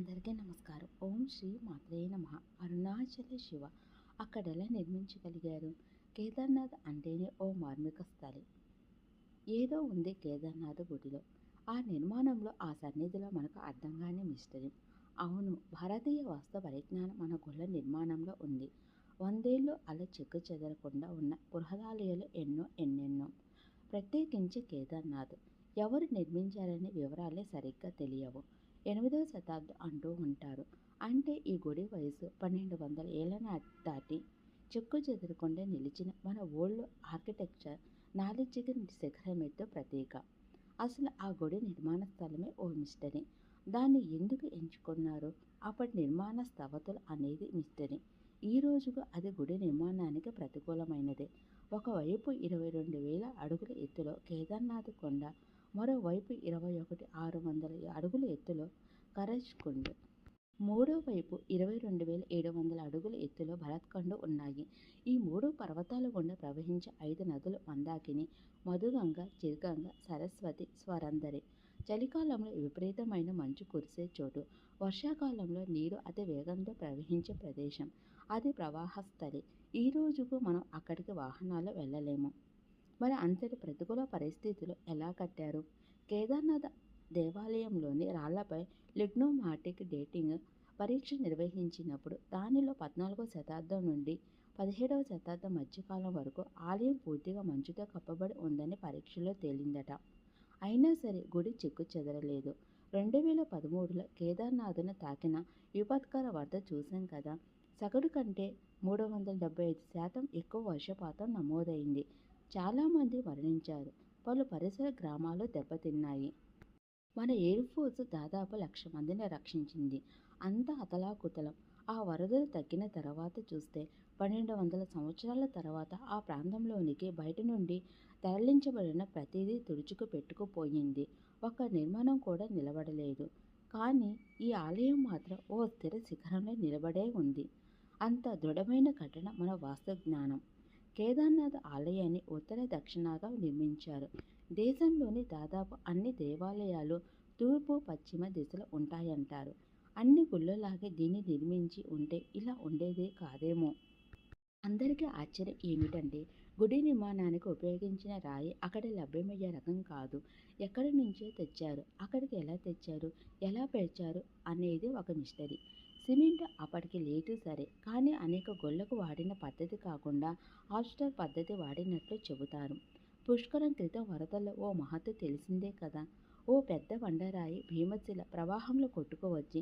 అందరికీ నమస్కారం. ఓం శ్రీ మాత్రే నమ. అరుణాచల శివ అక్కడెలా నిర్మించగలిగారు? కేదార్నాథ్ అంటేనే ఓ మార్మిక స్థలి. ఏదో ఉంది కేదార్నాథ్ గుడిలో. ఆ నిర్మాణంలో ఆ సన్నిధిలో మనకు అర్థంగానే మిస్టరీ. అవును భారతీయ వాస్తవ పరిజ్ఞానం మన గుళ్ళ నిర్మాణంలో ఉంది. వందేళ్ళు అలా చెక్కు చెదరకుండా ఉన్న గృహదాలయాలు ఎన్నో ఎన్నెన్నో. ప్రత్యేకించి కేదార్నాథ్. ఎవరు నిర్మించారనే వివరాలే సరిగ్గా తెలియవు. ఎనిమిదవ శతాబ్దం అంటూ ఉంటారు. అంటే ఈ గుడి వయసు పన్నెండు వందల ఏళ్ళ నాటి దాటి చెక్కు చెదరకుండా నిలిచిన మన ఓల్డ్ ఆర్కిటెక్చర్ నాలెడ్జ్కి శిఖరమేతో ప్రతీక. అసలు ఆ గుడి నిర్మాణ స్థలమే ఓ మిస్టరీ. దాన్ని ఎందుకు ఎంచుకున్నారు? అప్పటి నిర్మాణ స్థవతులు అనేది మిస్టరీ. ఈ రోజుకు అది గుడి నిర్మాణానికి ప్రతికూలమైనదే. ఒకవైపు ఇరవై రెండు వేల అడుగుల ఎత్తులో కేదార్నాథ్ కొండ మరోవైపు ఇరవై ఒకటి ఆరు వందల అడుగుల ఎత్తులో కరజ్ కుండ్. మూడో వైపు ఇరవై రెండు వేల ఏడు వందల అడుగుల ఎత్తులో భరత్ఖండ్ ఉన్నాయి. ఈ మూడు పర్వతాల గుండా ప్రవహించే ఐదు నదులు మందాకిని మధుగంగ చిరుగంగ సరస్వతి స్వరందరి. చలికాలంలో విపరీతమైన మంచు కురిసే చోటు. వర్షాకాలంలో నీరు అతి వేగంతో ప్రవహించే ప్రదేశం. అది ప్రవాహస్థలి. ఈ రోజుకు మనం అక్కడికి వాహనాలు వెళ్ళలేము. మరి అంతటి ప్రతికూల పరిస్థితులు ఎలా కట్టారు? కేదార్నాథ్ దేవాలయంలోని రాళ్ళపై లిగ్నోమాటిక్ డేటింగ్ పరీక్ష నిర్వహించినప్పుడు దానిలో పద్నాలుగో శతాబ్దం నుండి పదిహేడవ శతాబ్దం మధ్యకాలం వరకు ఆలయం పూర్తిగా మంచుతో కప్పబడి ఉందని పరీక్షలో తేలిందట. అయినా సరే గుడి చిక్కు చెదరలేదు. రెండు వేల పదమూడులో కేదార్నాథ్ను తాకిన విపత్కర వరద చూశాం కదా. సగటు కంటే మూడు వందల డెబ్బై ఐదు శాతం ఎక్కువ వర్షపాతం నమోదైంది. చాలామంది మరణించారు. పలు పరిసర గ్రామాలు దెబ్బతిన్నాయి. మన ఎయిర్ ఫోర్స్ దాదాపు లక్ష మందిని రక్షించింది. అంతా అతలాకుతలం. ఆ వరదలు తగ్గిన తర్వాత చూస్తే పన్నెండు వందల సంవత్సరాల తర్వాత ఆ ప్రాంతంలోనికి బయట నుండి తరలించబడిన ప్రతిదీ తుడుచుకు పెట్టుకుపోయింది. ఒక నిర్మాణం కూడా నిలబడలేదు. కానీ ఈ ఆలయం మాత్రం ఓ స్థిర శిఖరంలో నిలబడే ఉంది. అంత దృఢమైన కట్టడం మన వాస్తు జ్ఞానం. కేదార్నాథ్ ఆలయాన్ని ఉత్తర దక్షిణాగా నిర్మించారు. దేశంలోని దాదాపు అన్ని దేవాలయాలు తూర్పు పశ్చిమ దిశలో ఉంటాయంటారు. అన్ని గుళ్ళలాగే దీన్ని నిర్మించి ఉంటే ఇలా ఉండేదే కాదేమో. అందరికీ ఆశ్చర్యం ఏమిటంటే గుడి నిర్మాణానికి ఉపయోగించిన రాయి అక్కడ లభ్యమయ్యే రకం కాదు. ఎక్కడి నుంచో తెచ్చారు అక్కడికి ఎలా తెచ్చారు ఎలా పెంచారు అనేది ఒక మిస్టరీ. సిమెంట్ అప్పటికి లేటు సరే కానీ అనేక గొళ్ళకు వాడిన పద్ధతి కాకుండా హాస్టర్ పద్ధతి వాడినట్లు చెబుతారు. పుష్కరం క్రితం వరదల్లో ఓ మహత్వ తెలిసిందే కదా ఓ పెద్ద వండరాయి భీమశిల ప్రవాహంలో కొట్టుకువచ్చి